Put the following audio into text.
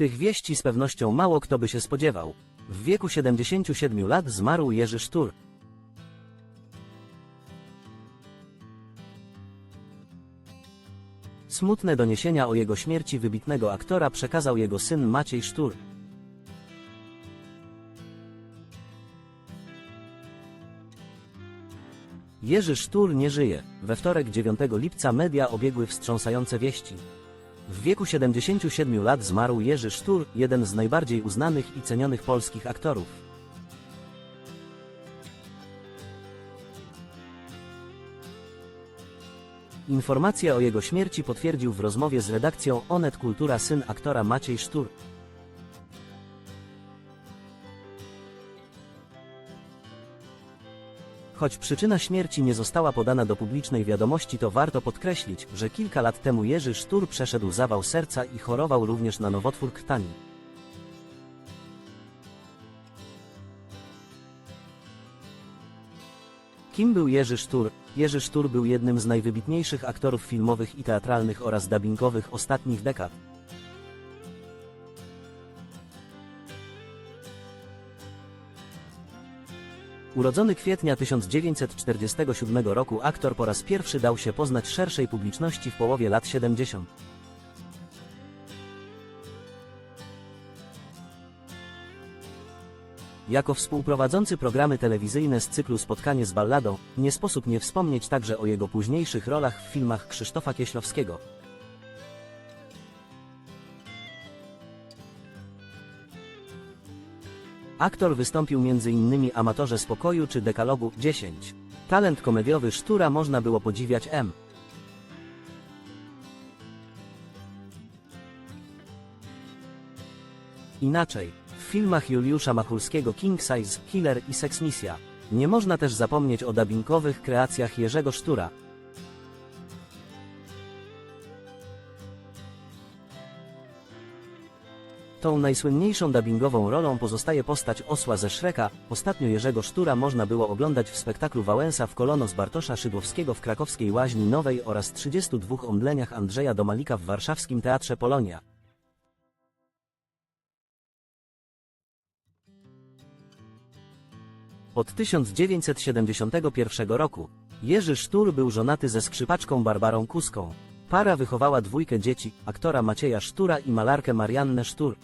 Tych wieści z pewnością mało kto by się spodziewał. W wieku 77 lat zmarł Jerzy Sztur. Smutne doniesienia o jego śmierci wybitnego aktora przekazał jego syn Maciej Sztur. Jerzy Sztur nie żyje. We wtorek 9 lipca media obiegły wstrząsające wieści. W wieku 77 lat zmarł Jerzy Sztur, jeden z najbardziej uznanych i cenionych polskich aktorów. Informację o jego śmierci potwierdził w rozmowie z redakcją Onet Kultura syn aktora Maciej Sztur. Choć przyczyna śmierci nie została podana do publicznej wiadomości, to warto podkreślić, że kilka lat temu Jerzy Sztur przeszedł zawał serca i chorował również na nowotwór krtani. Kim był Jerzy Sztur? Jerzy Sztur był jednym z najwybitniejszych aktorów filmowych i teatralnych oraz dubbingowych ostatnich dekad. Urodzony kwietnia 1947 roku aktor po raz pierwszy dał się poznać szerszej publiczności w połowie lat 70. Jako współprowadzący programy telewizyjne z cyklu Spotkanie z balladą, nie sposób nie wspomnieć także o jego późniejszych rolach w filmach Krzysztofa Kieślowskiego. Aktor wystąpił m.in. Amatorze Spokoju czy Dekalogu 10. Talent komediowy Sztura można było podziwiać M. Inaczej, w filmach Juliusza Machulskiego King Size, Killer i Sex Misja. Nie można też zapomnieć o dubbingowych kreacjach Jerzego Sztura. Tą najsłynniejszą dubbingową rolą pozostaje postać osła ze Szreka. Ostatnio Jerzego Sztura można było oglądać w spektaklu Wałęsa w Kolonos Bartosza Szydłowskiego w krakowskiej Łaźni Nowej oraz 32 omdleniach Andrzeja Domalika w warszawskim Teatrze Polonia. Od 1971 roku Jerzy Sztur był żonaty ze skrzypaczką Barbarą Kuską. Para wychowała dwójkę dzieci, aktora Macieja Sztura i malarkę Mariannę Sztur.